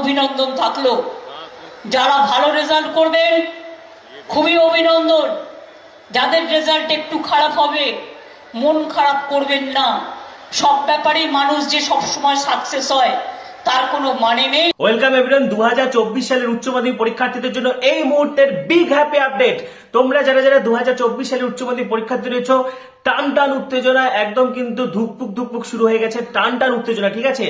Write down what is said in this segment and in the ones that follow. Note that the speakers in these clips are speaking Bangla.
অভিনন্দন থাকল। যারা ভালো রেজাল্ট করবেন, খুবই অভিনন্দন। যাদের রেজাল্ট একটু খারাপ হবে, মন খারাপ করবেন না। সব ব্যাপারেই মানুষ যে সবসময় সাকসেস হয়, তার কোনো মানে নেই। ওয়েলকাম এভরিওয়ান দু সালের উচ্চ মাধ্যমিক পরীক্ষার্থীদের জন্য এই মুহূর্তের বিগ হ্যাপি আপডেট তোমরা যারা যারা দু সালের উচ্চ মাধ্যমিক পরীক্ষার্থী রয়েছ টান টান উত্তেজনা একদম কিন্তু ধুকপুক ধুকপুক শুরু হয়ে গেছে টান টান উত্তেজনা, ঠিক আছে?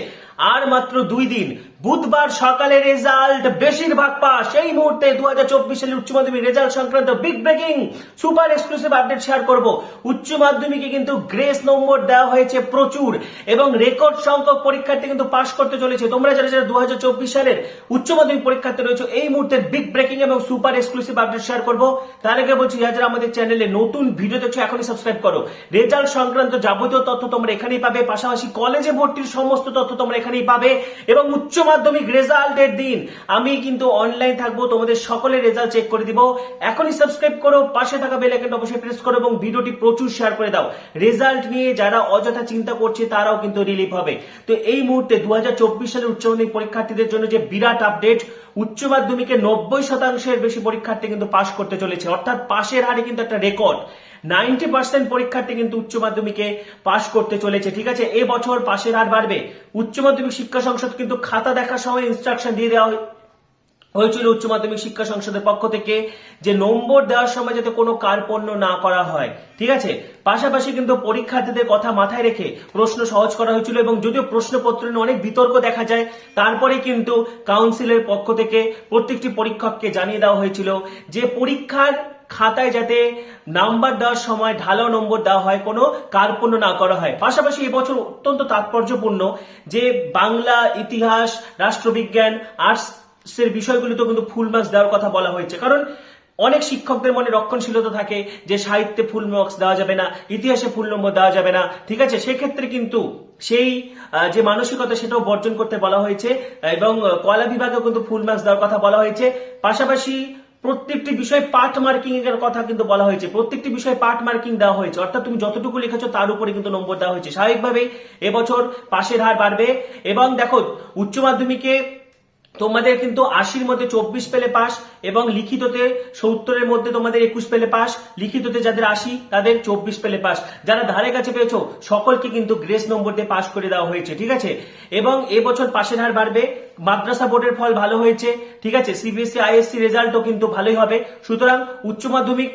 আর মাত্র দুই দিন, বুধবার সকালে রেজাল্ট বেশিরভাগ পাস। এই মুহূর্তে দু হাজার চব্বিশ সালের উচ্চ মাধ্যমিক রেজাল্ট সংক্রান্ত big breaking super exclusive update share করব। উচ্চ মাধ্যমিকে কিন্তু গ্রেস নম্বর দেওয়া হয়েছে প্রচুর এবং রেকর্ড সংখ্যক পরীক্ষার্থী কিন্তু পাশ করতে চলেছে। তোমরা যারা যারা দু হাজার চব্বিশ সালের উচ্চ মাধ্যমিক পরীক্ষার্থী রয়েছে, এই মুহূর্তে বিগ ব্রেকিং এবং সুপার এক্সক্লুসিভ আপডেট শেয়ার করব। তার আগে বলছি যারা আমাদের চ্যানেলে নতুন ভিডিও দেখছ, এখনই সাবস্ক্রাইব করো। রেজাল্ট সংক্রান্ত যাবতীয় তথ্য তোমরা এখানেই পাবে, পাশাপাশি কলেজে ভর্তির সমস্ত তথ্য তোমরা এখানেই পাবে এবং উচ্চ মাধ্যমিক রেজাল্টের দিন। আমি কিন্তু অনলাইন থাকব, তোমাদের সকলের রেজাল্ট চেক করে দিব। এখনই সাবস্ক্রাইব করো, পাশে থাকা বেল আইকনটা অবশ্যই প্রেস করো এবং ভিডিওটি প্রচুর শেয়ার করে দাও। রেজাল্ট নিয়ে যারা অযথা চিন্তা করছে, তারাও কিন্তু রিলিফ হবে। তো এই মুহূর্তে দুহাজার চব্বিশ সালের উচ্চ মাধ্যমিক পরীক্ষার্থীদের জন্য যে বিরাট আপডেট উচ্চ মাধ্যমিকে নব্বই শতাংশের বেশি পরীক্ষার্থী কিন্তু পাশ করতে চলেছে। অর্থাৎ পাশের হারে কিন্তু একটা রেকর্ড নাইনটি পার্সেন্ট পরীক্ষার্থী কিন্তু উচ্চ মাধ্যমিকে পাশ করতে চলেছে, ঠিক আছে? এ বছর পাশের হার বাড়বে। উচ্চ মাধ্যমিক শিক্ষা সংসদ কিন্তু খাতা দেখার সময় ইনস্ট্রাকশন দিয়ে দেওয়া হয়েছিল উচ্চ মাধ্যমিক শিক্ষা সংসদের পক্ষ থেকে যে নম্বর দেওয়ার সময় যাতে কোনো কার্পণ্য না করা হয়, ঠিক আছে? পাশাপাশি কিন্তু পরীক্ষার্থীদের কথা মাথায় রেখে প্রশ্ন সহজ করা হয়েছিল এবং যদিও প্রশ্নপত্র নিয়ে অনেক বিতর্ক দেখা যায়, তারপরে কিন্তু কাউন্সিলের পক্ষ থেকে প্রত্যেকটি পরীক্ষককে জানিয়ে দেওয়া হয়েছিল যে পরীক্ষার খাতায় যাতে নাম্বার দেওয়ার সময় ঢালাও নম্বর দেওয়া হয়, কোনো কার্পণ্য না করা হয়। পাশাপাশি এবছর অত্যন্ত তাৎপর্যপূর্ণ যে বাংলা ইতিহাস, রাষ্ট্রবিজ্ঞান আর্টস এর বিষয়গুলিতে কিন্তু ফুল মার্কস দেওয়ার কথা বলা হয়েছে। কারণ অনেক শিক্ষকদের মনে রক্ষণশীলতা থাকে যে সাহিত্যে ফুল মার্কস দেওয়া যাবে না, ইতিহাসে ফুল নম্বর দেওয়া যাবে না। ঠিক আছে, সেক্ষেত্রে কিন্তু সেই যে মানসিকতা সেটাও বর্জন করতে বলা হয়েছে এবং কলা বিভাগেও কিন্তু ফুল মার্কস দেওয়ার কথা বলা হয়েছে। পাশাপাশি প্রত্যেকটি বিষয়ে পার্ট মার্কিং এর কথা কিন্তু বলা হয়েছে। প্রত্যেকটি বিষয়ে পার্ট মার্কিং দেওয়া হয়েছে। অর্থাৎ তুমি যতটুকু লিখেছো তার উপরে কিন্তু নম্বর দেওয়া হয়েছে। স্বাভাবিকভাবেই এবছর পাশের হার বাড়বে এবং দেখো, উচ্চ মাধ্যমিকে তোমাদের কিন্তু আশির মধ্যে চব্বিশ পেলে পাস এবং লিখিততে সত্তরের মধ্যে তোমাদের একুশ পেলে পাস লিখিততে যাদের আশি, তাদের চব্বিশ পেলে পাস যারা ধারে কাছে পেয়েছ, সকলকে কিন্তু গ্রেস নম্বর দিয়ে পাস করে দেওয়া হয়েছে। ঠিক আছে? এবং এবছর পাশের হার বাড়বে মাদ্রাসা বোর্ডের ফল ভালো হয়েছে, ঠিক আছে? সিবিএসসি আইএসসি রেজাল্টও কিন্তু ভালোই হবে। সুতরাং উচ্চ মাধ্যমিক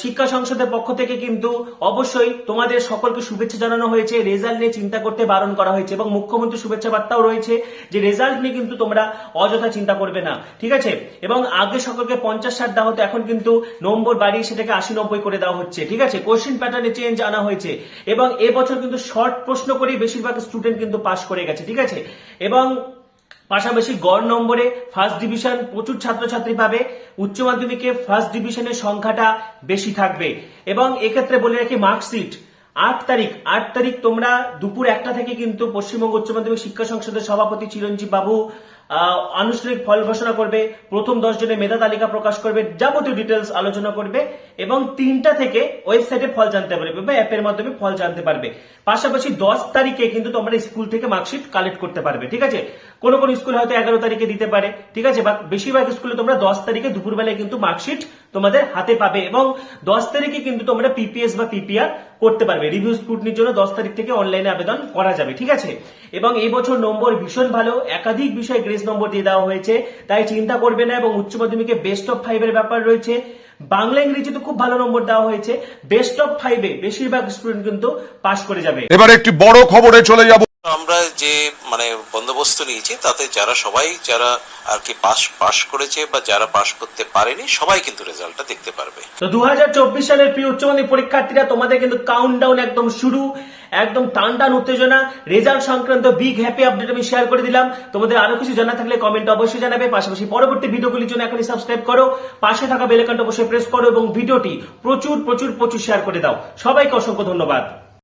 শিক্ষা সংসদের পক্ষ থেকে কিন্তু অবশ্যই তোমাদের সকলকে শুভেচ্ছা জানানো হয়েছে। রেজাল্ট নিয়ে চিন্তা করতে বারণ করা হয়েছে এবং মুখ্যমন্ত্রী শুভেচ্ছা বার্তাও রয়েছে যে রেজাল্ট নিয়ে কিন্তু তোমরা অযথা চিন্তা করবে না, ঠিক আছে? এবং আগে সকলকে পঞ্চাশ ষাট দেওয়া হতো, এখন কিন্তু নম্বর বাড়িয়ে সেটাকে আশি নব্বই করে দেওয়া হচ্ছে, ঠিক আছে? কোশ্চিন প্যাটার্নে চেঞ্জ আনা হয়েছে এবং এবছর কিন্তু শর্ট প্রশ্ন করেই বেশিরভাগ স্টুডেন্ট কিন্তু পাশ করে গেছে, ঠিক আছে? এবং পাশাপাশি গড় নম্বরে ফার্স্ট ডিভিশন প্রচুর ছাত্রছাত্রী পাবে, উচ্চ মাধ্যমিকে ফার্স্ট ডিভিশনের সংখ্যাটা বেশি থাকবে। এবং এক্ষেত্রে বলে রাখি মার্কশিট আট তারিখ আট তারিখ তোমরা দুপুর একটা থেকে কিন্তু পশ্চিমবঙ্গ উচ্চ মাধ্যমিক শিক্ষা সংসদের সভাপতি চিরঞ্জীব বাবু আনুষ্ঠানিক ফল ঘোষণা করবে, প্রথম দশ জনের মেধা তালিকা প্রকাশ করবে, যাবতীয় ডিটেলস আলোচনা করবে এবং তিনটা থেকে ওয়েবসাইটে ফল জানতে পারবে বা অ্যাপের মাধ্যমে ফল জানতে পারবে। পাশাপাশি দশ তারিখে কিন্তু তোমরা স্কুল থেকে মার্কশিট কালেক্ট করতে পারবে, ঠিক আছে? কোন কোন স্কুল হয়তো এগারো তারিখে দিতে পারে, ঠিক আছে? বা বেশিরভাগ স্কুলে তোমরা দশ তারিখে দুপুরবেলায় কিন্তু মার্কশিট তোমাদের হাতে পাবে এবং দশ তারিখে কিন্তু তোমরা পিপিএস বা পিপিআর করতে পারবে। রিভিউ স্কুটনির জন্য দশ তারিখ থেকে অনলাইনে আবেদন করা যাবে, ঠিক আছে? এবং এই বছর নম্বর ভীষণ ভালো, একাধিক বিষয়ে গ্রেস নম্বর দিয়ে দেওয়া হয়েছে। তাই চিন্তা করবে না এবং উচ্চ মাধ্যমিকে বেস্ট অফ ফাইভের ব্যাপার রয়েছে। বাংলা ইংরেজিতে খুব ভালো নম্বর দেওয়া হয়েছে। বেস্ট অফ ফাইভে বেশিরভাগ স্টুডেন্ট কিন্তু পাশ করে যাবে। এবার একটি বড় খবরে চলে যাব। আমরা যে মানে বন্দোবস্ত নিয়েছি, তাতে যারা সবাই, যারা আর কি পাস পাস করেছে বা যারা পাস করতে পারেনি, সবাই কিন্তু রেজাল্টটা দেখতে পারবে। তো দু সালের প্রিয় উচ্চ মাধ্যমিক পরীক্ষার্থীরা, তোমাদের কিন্তু কাউন্টডাউন একদম শুরু, একদম টান টান উত্তেজনা, রেজাল্ট সংক্রান্ত বিগ হ্যাপি আপডেট আমি শেয়ার করে দিলাম। তোমাদের আরও কিছু জানা থাকলে কমেন্ট অবশ্যই জানাবে, পাশাপাশি পরবর্তী ভিডিওগুলির জন্য এখনই সাবস্ক্রাইব করো, পাশে থাকা বেল আইকনটা অবশ্যই প্রেস করো এবং ভিডিওটি প্রচুর প্রচুর প্রচুর শেয়ার করে দাও। সবাইকে অসংখ্য ধন্যবাদ।